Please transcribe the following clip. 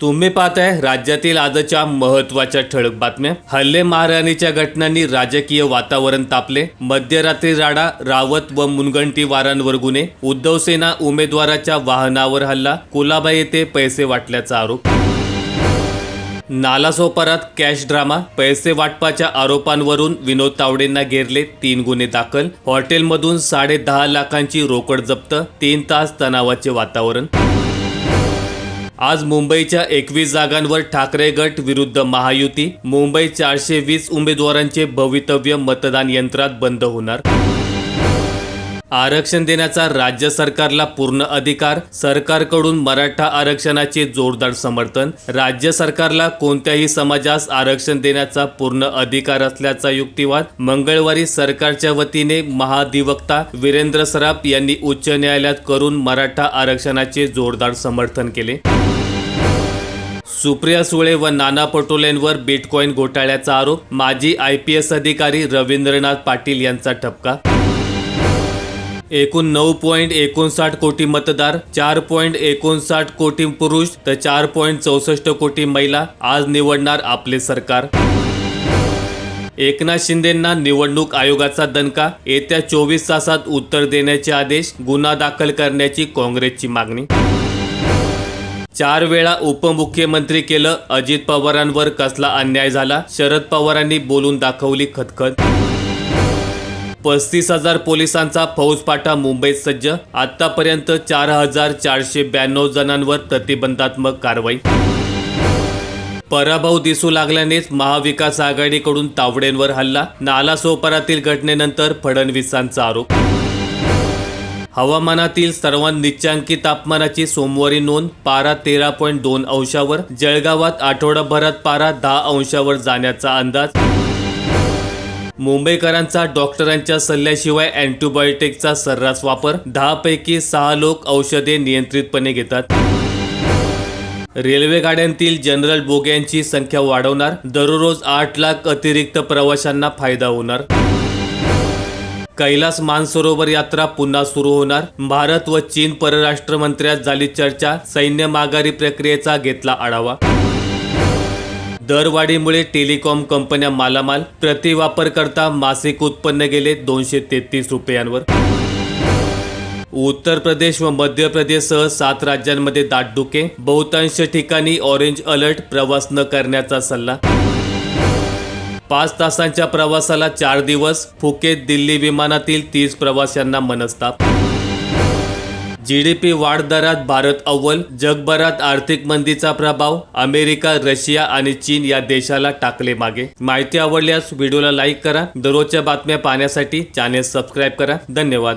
तुम्ही पाहताय राज्यातील आजच्या महत्त्वाच्या ठळक बातम्या. हल्ले मारहाणीच्या घटनांनी राजकीय वातावरण तापले. मध्यरात्री राडा रावत व मुनगंटीवारांवर गुन्हे. उद्धव सेना उमेदवाराच्या वाहनावर हल्ला. कुलाबा येथे पैसे वाटल्याचा आरोप. नालासोपारात कॅश ड्रामा. पैसे वाटपाच्या आरोपांवरून विनोद तावडेंना घेरले तीन गुन्हे दाखल. हॉटेलमधून साडे दहा लाखांची रोकड जप्त. तीन तास तणावाचे वातावरण. आज मुंबईच्या एकवीस जागांवर ठाकरे गट विरुद्ध महायुती. मुंबई चारशे वीस उमेदवारांचे भवितव्य मतदान यंत्रात बंद होणार. आरक्षण देण्याचा राज्य सरकारला पूर्ण अधिकार सरकारकडून मराठा आरक्षणाचे जोरदार समर्थन राज्य सरकारला कोणत्याही समाजास आरक्षण देण्याचा पूर्ण अधिकार असल्याचा युक्तिवाद मंगळवारी सरकारच्या वतीने महाधिवक्ता वीरेंद्र सराफ यांनी उच्च न्यायालयात करून मराठा आरक्षणाचे जोरदार समर्थन केले. सुप्रिया सुळे व नाना पटोलेंवर बिटकॉईन घोटाळ्याचा आरोप माजी आय पी एस अधिकारी रवींद्रनाथ पाटील यांचा ठपका एकूण नऊ पॉईंट एकोणसाठ कोटी मतदार चार पॉईंट एकोणसाठ कोटी पुरुष तर चार पॉईंट चौसष्ट कोटी महिला आज निवडणार आपले सरकार. एकनाथ शिंदेंना निवडणूक आयोगाचा दणका येत्या चोवीस तासात उत्तर देण्याचे आदेश गुन्हा दाखल करण्याची काँग्रेसची मागणी. चार वेळा उपमुख्यमंत्री केलं अजित पवारांवर कसला अन्याय झाला शरद पवारांनी बोलून दाखवली खतखत पस्तीस हजार पोलिसांचा फौजपाठा मुंबईत सज्ज. आतापर्यंत चार हजार चारशे ब्याण्णव जणांवर प्रतिबंधात्मक कारवाई. पराभव दिसू लागल्यानेच महाविकास आघाडीकडून तावडेंवर हल्ला. नालासोपारातील घटनेनंतर फडणवीसांचा आरोप. हवामानातील सर्वात निच्चांकी तापमानाची सोमवारी नोंद पारा तेरा पॉईंट दोन अंशावर जळगावात आठवडाभरात पारा दहा अंशावर जाण्याचा अंदाज. मुंबईकरांचा डॉक्टरांच्या सल्ल्याशिवाय अँटीबायोटिकचा सर्रास वापर. दहापैकी सहा लोक औषधे नियंत्रितपणे घेतात. रेल्वे गाड्यांतील जनरल बोग्यांची संख्या वाढवणार. दररोज आठ लाख अतिरिक्त प्रवाशांना फायदा होणार. कैलास मानसरोवर यात्रा पुन्हा सुरू होणार. भारत व चीन परराष्ट्र मंत्र्यात झाली चर्चा. सैन्य माघारी प्रक्रियेचा घेतला आढावा. दरवाढीमुळे टेलिकॉम कंपन्या मालामाल प्रति वापरकर्ता मासिक उत्पन्न गेले दोनशे तेहतीस रुपयांवर. उत्तर प्रदेश व मध्य प्रदेशसह सात राज्यांमध्ये दाटधुके बहुतांश ठिकाणी ऑरेंज अलर्ट प्रवास न करण्याचा सल्ला. पाच तासांच्या प्रवासाला चार दिवस फुकेत दिल्ली विमानातील तीस प्रवाशांना मनस्ताप. जी डी पी वाढ दरात भारत अव्वल जगभरात आर्थिक मंदीचा प्रभाव अमेरिका रशिया आणि चीन या देशाला टाकले मागे. माहिती आवडल्यास व्हिडिओला लाईक करा दररोजच्या बातम्या पाहण्यासाठी चॅनेल सबस्क्राईब करा. धन्यवाद.